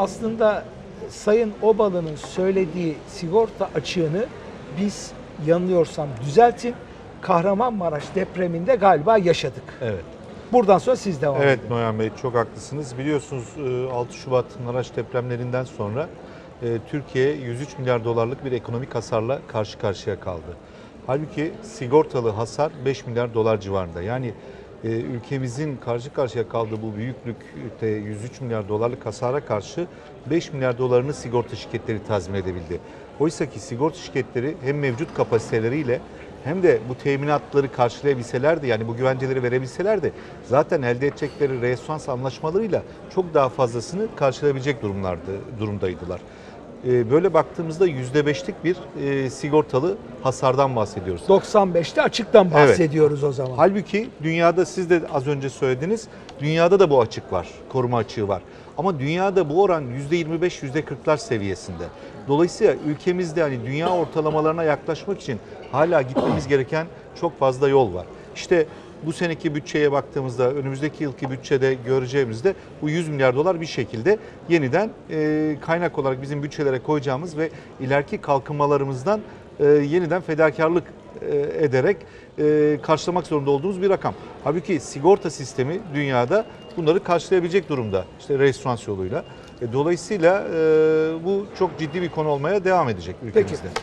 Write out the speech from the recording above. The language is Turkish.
aslında Sayın Obalı'nın söylediği sigorta açığını biz yanılıyorsam düzeltin. Kahramanmaraş depreminde galiba yaşadık. Evet. Buradan sonra siz devam Evet edin. Noyan Bey çok haklısınız. Biliyorsunuz e, 6 Şubat Maraş depremlerinden sonra e, Türkiye 103 milyar dolarlık bir ekonomik hasarla karşı karşıya kaldı. Halbuki sigortalı hasar 5 milyar dolar civarında. Yani e, ülkemizin karşı karşıya kaldığı bu büyüklükte 103 milyar dolarlık hasara karşı 5 milyar dolarını sigorta şirketleri tazmin edebildi. Oysa ki sigorta şirketleri hem mevcut kapasiteleriyle hem de bu teminatları karşılayabilselerdi yani bu güvenceleri verebilselerdi zaten elde edecekleri reestans anlaşmalarıyla çok daha fazlasını karşılayabilecek durumlardı, durumdaydılar. Ee, Böyle baktığımızda %5'lik bir e, sigortalı hasardan bahsediyoruz. 95'te açıktan bahsediyoruz o zaman. Halbuki dünyada siz de az önce söylediniz, dünyada da bu açık var, koruma açığı var. Ama dünyada bu oran %25, %40'lar seviyesinde. Dolayısıyla ülkemizde hani dünya ortalamalarına yaklaşmak için hala gitmemiz gereken çok fazla yol var. İşte bu seneki bütçeye baktığımızda önümüzdeki yılki bütçede göreceğimizde bu 100 milyar dolar bir şekilde yeniden e, kaynak olarak bizim bütçelere koyacağımız ve ileriki kalkınmalarımızdan e, yeniden fedakarlık e, ederek e, karşılamak zorunda olduğumuz bir rakam. Halbuki sigorta sistemi dünyada bunları karşılayabilecek durumda. İşte restoran yoluyla. E, dolayısıyla e, bu çok ciddi bir konu olmaya devam edecek ülkemizde. Peki